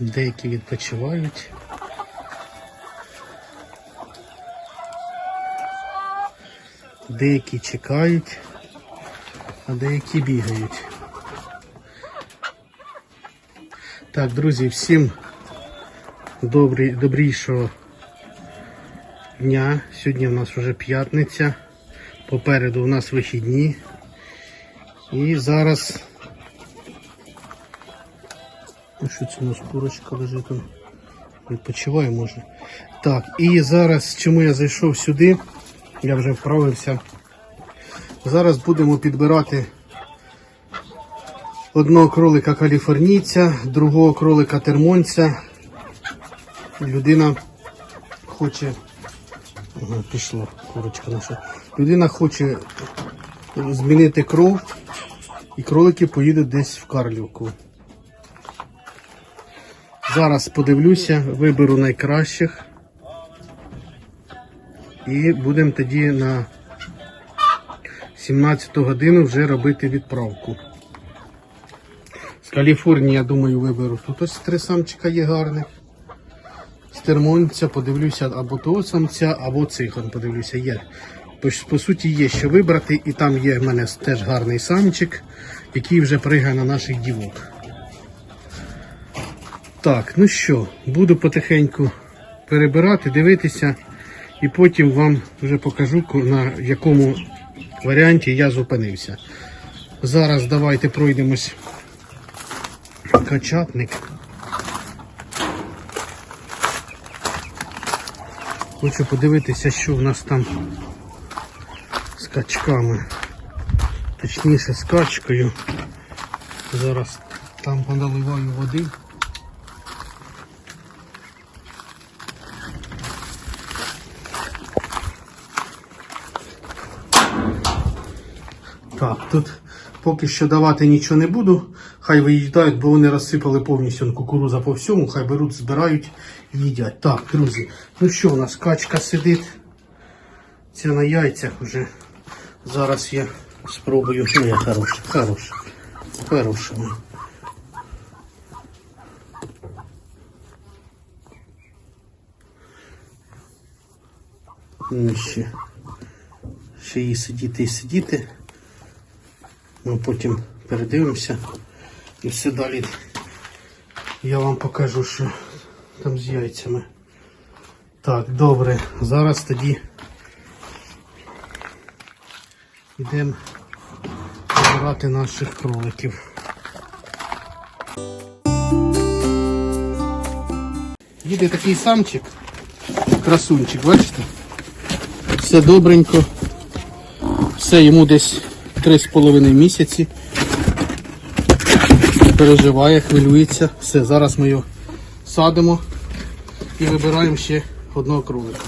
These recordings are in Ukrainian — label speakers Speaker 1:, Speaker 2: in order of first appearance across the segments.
Speaker 1: Деякі відпочивають. Деякі чекають, а деякі бігають. Так, друзі, всім добрі, добрішого дня. Сьогодні у нас вже п'ятниця. Попереду у нас вихідні. І зараз. Ну що це у нас курочка лежить там? Відпочиває може. Так, і зараз чому я зайшов сюди? Я вже вправився. Зараз будемо підбирати одного кролика каліфорнійця, другого кролика термонця. Людина хоче. Ага, пішло, курочка наша. Людина хоче змінити кров, і кролики поїдуть десь в Карлівку. Зараз подивлюся, виберу найкращих. І будемо тоді на 17 годину вже робити відправку. З Каліфорнії, я думаю, виберу. Тут ось три самчика є гарних. З термонця подивлюся або того самця, або цих подивлюся. Є. По, по суті, є що вибрати, і там є в мене теж гарний самчик, який вже пригає на наших дівок. Так, ну що, буду потихеньку перебирати, дивитися, і потім вам вже покажу, на якому варіанті я зупинився. Зараз давайте пройдемось качатник. Хочу подивитися, що в нас там з качками. Точніше з качкою. Зараз там поналиваю води. Так, тут поки що давати нічого не буду. Хай виїдають, бо вони розсипали повністю кукуруза по всьому, хай беруть, збирають і їдять. Так, друзі, ну що у нас качка сидить. Ця на яйцях вже. Зараз я спробую. Ну, я хороша, хороша. Хороша. Ну, ще. Ще їй сидіти і сидіти. Ми потім передивимося і все далі. Я вам покажу, що там з яйцями. Так, добре. Зараз тоді йдемо збирати наших кроликів. Їде такий самчик, красунчик, бачите? Все добренько. Все йому десь три з половиною місяці. Переживає, хвилюється. Все, зараз ми його садимо і вибираємо ще одного кролика.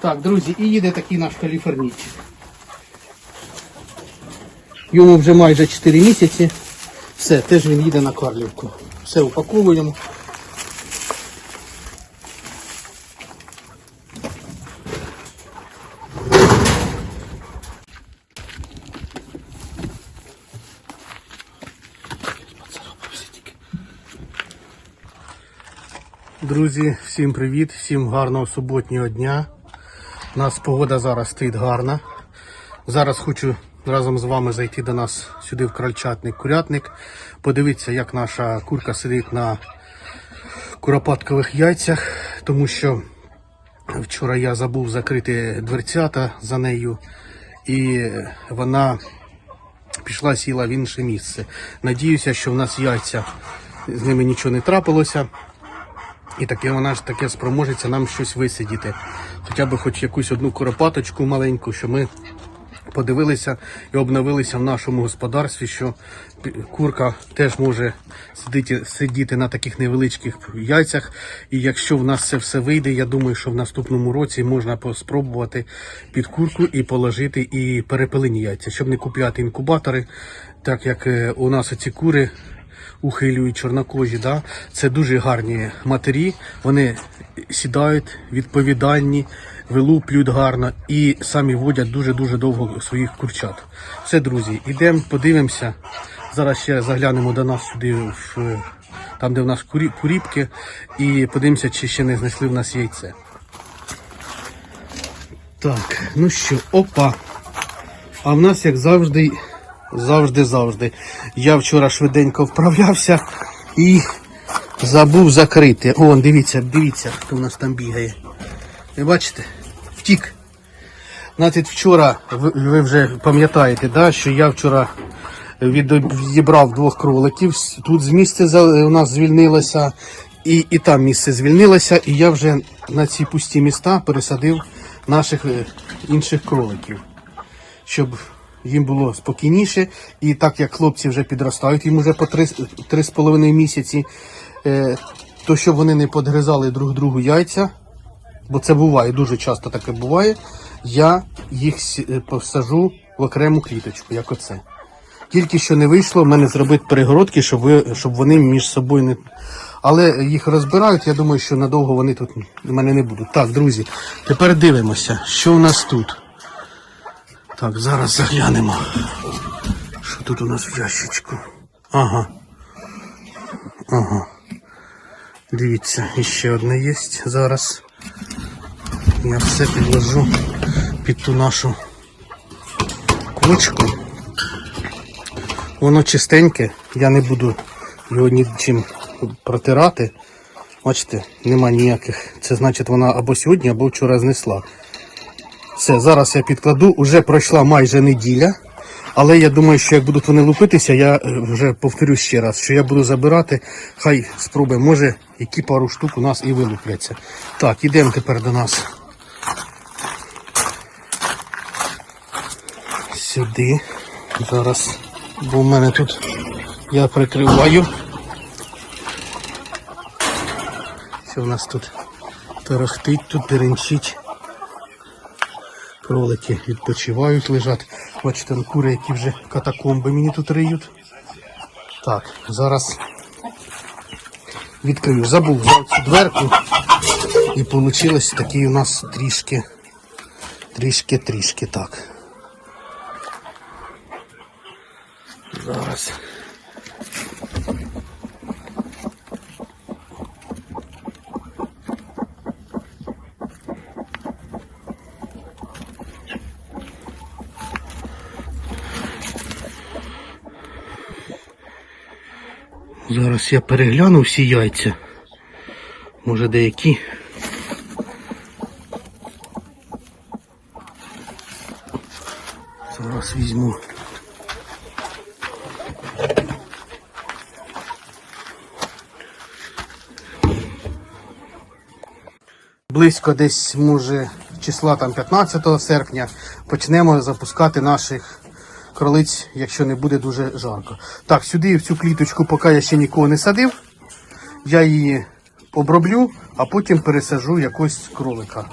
Speaker 1: Так, друзі, і їде такий наш каліфорнійчик. Йому вже майже 4 місяці. Все, теж він їде на Карлівку. Все упаковуємо. Друзі, всім привіт, всім гарного суботнього дня. У нас погода зараз стоїть гарна. Зараз хочу разом з вами зайти до нас сюди в крольчатник курятник, подивитися, як наша курка сидить на куропаткових яйцях, тому що вчора я забув закрити дверцята за нею, і вона пішла сіла в інше місце. Надіюся, що в нас яйця з ними нічого не трапилося. І таке вона ж таке спроможеться нам щось висидіти. Хоча б хоч якусь одну куропаточку маленьку, що ми подивилися і обновилися в нашому господарстві, що курка теж може сидіти, сидіти на таких невеличких яйцях. І якщо в нас це все вийде, я думаю, що в наступному році можна спробувати під курку і положити і перепелині яйця, щоб не купляти інкубатори, так як е, у нас оці кури ухилюють чорнокожі. Да? Це дуже гарні матері. Вони сідають відповідальні, вилуплюють гарно і самі водять дуже-дуже довго своїх курчат. Все, друзі, ідемо, подивимося. Зараз ще заглянемо до нас сюди, в, там де в нас курі, куріпки, і подивимося, чи ще не знайшли в нас яйце. Так, ну що, опа. А в нас, як завжди, завжди, завжди. Я вчора швиденько вправлявся і забув закрити. О, дивіться, дивіться, хто в нас там бігає. Ви бачите? Втік. Значить, вчора, ви, ви вже пам'ятаєте, да, що я вчора відібрав двох кроликів. Тут з місця у нас звільнилося, і, і там місце звільнилося, і я вже на ці пусті міста пересадив наших е, інших кроликів, щоб їм було спокійніше. І так як хлопці вже підростають, їм вже по три, з- три з половиною місяці, е, то щоб вони не подгризали друг другу яйця, бо це буває, дуже часто таке буває, я їх е, посажу в окрему кліточку, як оце. Тільки що не вийшло в мене зробити перегородки, щоб, ви, щоб вони між собою не. Але їх розбирають, я думаю, що надовго вони тут в мене не будуть. Так, друзі, тепер дивимося, що у нас тут. Так, зараз заглянемо. Що тут у нас в ящичку? Ага. Ага. Дивіться, іще одне є зараз. Я все підложу під ту нашу квочку. Воно чистеньке, я не буду його нічим протирати. Бачите, нема ніяких. Це значить вона або сьогодні, або вчора знесла. Все, зараз я підкладу. Уже пройшла майже неділя. Але я думаю, що як будуть вони лупитися, я е, вже повторю ще раз, що я буду забирати, хай спробуємо, може, які пару штук у нас і вилупляться. Так, ідемо тепер до нас. Сюди. Зараз. Бо в мене тут я прикриваю. Що у нас тут торохтить, тут теренчить. Кролики відпочивають, лежать. Бачите, кури, які вже катакомби мені тут риють. Так, зараз відкрию. Забув взяв цю дверку. І вийшло такий у нас трішки, трішки, трішки так. Зараз. Зараз я перегляну всі яйця. Може деякі. Зараз візьму. Близько десь, може, числа там 15 серпня почнемо запускати наших кролиць, якщо не буде дуже жарко. Так, сюди в цю кліточку, поки я ще нікого не садив, я її оброблю, а потім пересаджу якогось кролика.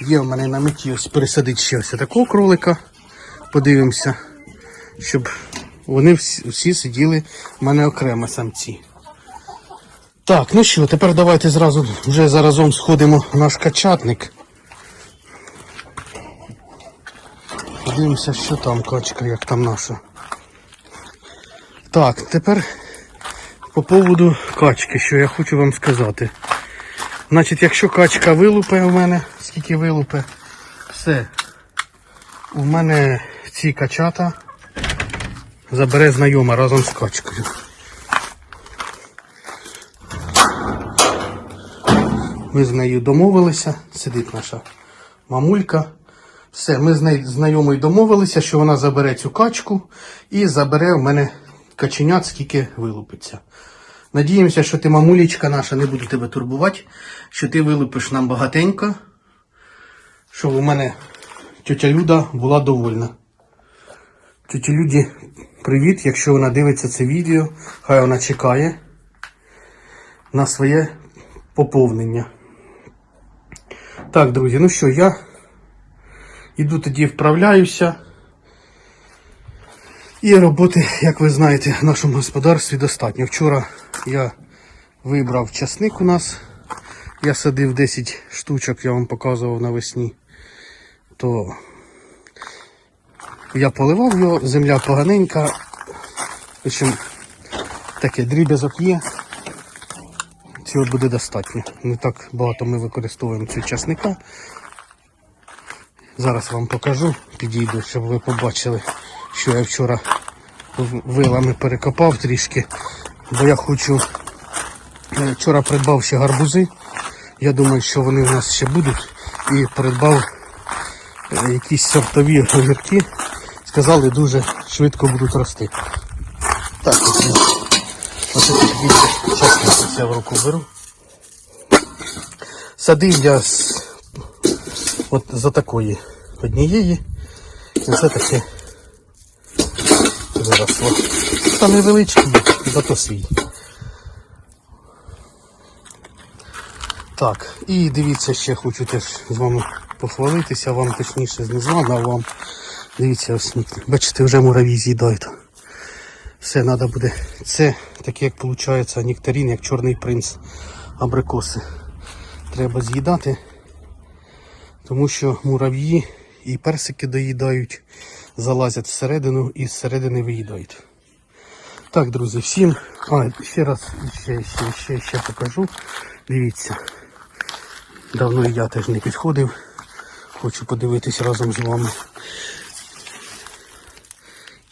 Speaker 1: Є в мене на меті ось пересадити ще ось такого кролика. Подивимося, щоб вони всі, всі сиділи в мене окремо самці. Так, ну що, тепер давайте зразу вже заразом сходимо в наш качатник. Подивимося, що там качка, як там наша. Так, тепер по поводу качки, що я хочу вам сказати. Значить, якщо качка вилупе у мене, скільки вилупе, все. У мене ці качата забере знайома разом з качкою. Ми з нею домовилися, сидить наша мамулька. Все, ми з нею знайомою домовилися, що вона забере цю качку і забере в мене каченят, скільки вилупиться. Надіємося, що ти, мамулечка наша, не буду тебе турбувати, що ти вилупиш нам багатенько, щоб у мене тетя Люда була довольна. Тетя Люді, привіт, якщо вона дивиться це відео, хай вона чекає на своє поповнення. Так, друзі, ну що, я іду тоді вправляюся. І роботи, як ви знаєте, в нашому господарстві достатньо. Вчора я вибрав часник у нас. Я садив 10 штучок, я вам показував навесні. То я поливав його, земля поганенька. Общем, таке дріб'язок є. Цього буде достатньо. Не так багато ми використовуємо цього часника. Зараз вам покажу, підійду, щоб ви побачили, що я вчора вилами перекопав трішки, бо я хочу. е, Вчора придбав ще гарбузи. Я думаю, що вони в нас ще будуть. І придбав е, якісь сортові огірки. Сказали, дуже швидко будуть рости. Так, ось, більше чесно я в руку беру. Садив я з от за такої однієї. І це таке виросло. Та невеличкий, зато свій. Так, і дивіться, ще хочу теж з вами похвалитися, вам точніше не з а вам. Дивіться, ось, бачите, вже муравій з'їдають. Все треба буде. Це таке, як виходить, нектарин, як чорний принц абрикоси. Треба з'їдати, тому що мурав'ї і персики доїдають, залазять всередину і зсередини виїдають. Так, друзі, всім. А, ще раз ще, ще, ще, ще покажу. Дивіться. Давно я теж не підходив. Хочу подивитись разом з вами.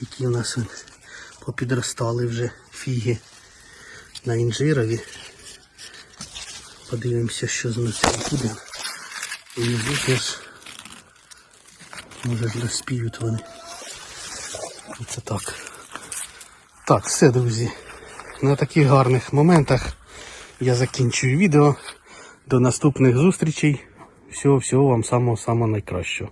Speaker 1: Які в нас попідростали вже фіги на інжирові. Подивимося, що з них буде. Внизу теж може розпіють вони. Це так. Так, все, друзі. На таких гарних моментах я закінчую відео. До наступних зустрічей. Всього всього вам самого самого найкращого.